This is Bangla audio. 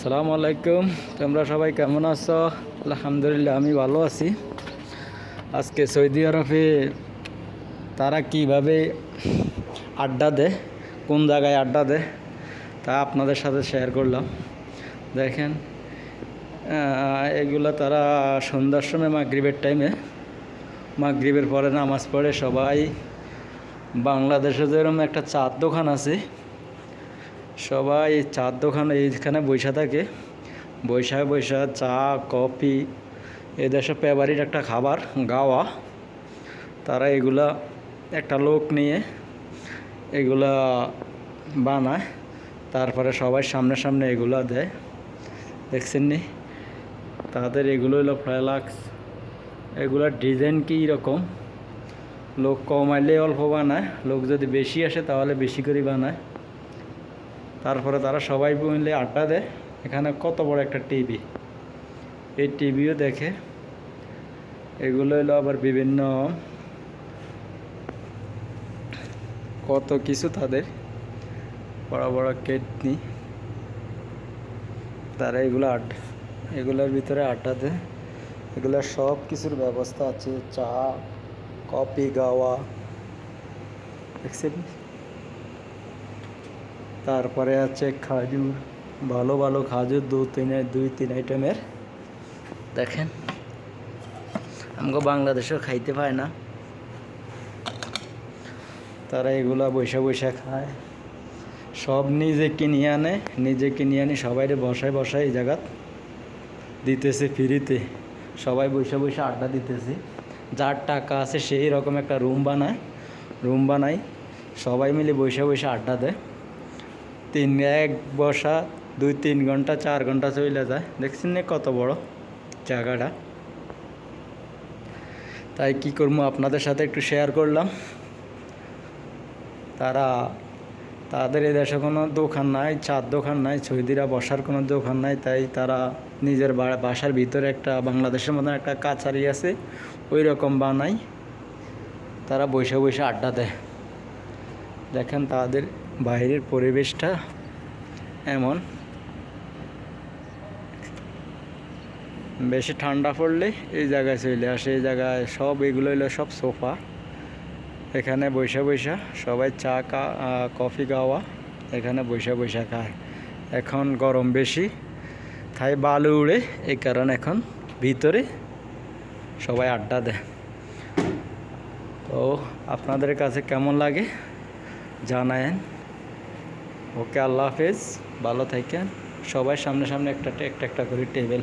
আসসালামু আলাইকুম। তোমরা সবাই কেমন আছো? আলহামদুলিল্লাহ, আমি ভালো আছি। আজকে সৌদি আরবে তারা কীভাবে আড্ডা দেয়, কোন জায়গায় আড্ডা দেয়, তা আপনাদের সাথে শেয়ার করলাম। দেখেন এগুলো তারা সন্ধ্যার সময় মাগরিবের টাইমে মাগরিবের পরে নামাজ পড়ে সবাই। বাংলাদেশে যেরকম একটা চার দোকান আছে সবাই চার দোকানে এইখানে বৈশা থাকে। বৈশা বৈশা চা, কফি এই দেশে পেবারির একটা খাবার, গাওয়া। তারা এগুলা একটা লোক নিয়ে এগুলা বানায়। তারপরে সবাই সামনে সামনে এগুলা দেয়। দেখছেন নি? তাদের এগুলো হলো ফ্লাক্স এগুলার ডিজাইন কী রকম? লোক কমাইলে অল্প বানায়, লোক যদি বেশি আসে তাহলে বেশি করে বানায়। তারপরে তারা সবাই মিলে আড্ডা দেয়। এখানে কত বড় একটা টিভি এই টিভিও দেখে। এগুলো হলো আবার বিভিন্ন কত কিছু তাদের। বড় বড় কেটনি। তারা এগুলো আড্ডা এগুলোর ভিতরে আড্ডা দেয়। এগুলোর সব কিছুর ব্যবস্থা আছে। চা, কফি, গাওয়া। দেখছেন? তারপরে আছে খাজুর, ভালো ভালো খাজুর, দু তিন, দুই তিন আইটেমের। দেখেন আমাকে বাংলাদেশেও খাইতে পায় না। তারা এগুলা বৈশা বৈশা খায়। সব নিজে কিনে আনে, নিজে কিনে আনি, সবাইরে বসায় বসায় এই জায়গাত দিতেছে ফ্রিতে। সবাই বৈশা বৈশা আড্ডা দিতেছে। যার টাকা আছে সেই রকম একটা রুম বানায়, রুম বানাই সবাই মিলে বৈশা বৈশা আড্ডা দেয়। তিন, এক বসা, দুই, তিন ঘণ্টা, চার ঘণ্টা চলে যায়। দেখছেন না কত বড় জায়গাটা? তাই কি করব, আপনাদের সাথে একটু শেয়ার করলাম। তারা, তাদের এই দেশে কোনো দোকান নাই, চার দোকান নাই, সৌদিরা বসার কোনো দোকান নাই, তাই তারা নিজের বাসার ভিতরে একটা বাংলাদেশের মতন একটা কাছারি আছে ওই রকম বানাই তারা বসে বসে আড্ডা দেয়। দেখেন তাদের বাইরের পরিবেশটা এমন। বেশি ঠান্ডা পড়লে এই জায়গায় চলে আসে, এই জায়গায় সব এগুলো হলো সব সোফা। এখানে বৈশা বৈশা সবাই চা কফি খাওয়া, এখানে বৈশা বৈশা খায়। এখন গরম বেশি, তাই বালু উড়ে এই কারণে এখন ভিতরে সবাই আড্ডা দেয়। তো আপনাদের কাছে কেমন লাগে? জানায়েন। ওকে আল্লাহ হাফেজ। ভালো থাকেন। সবাই সামনে সামনে একটা একটা একটা করে টেবিল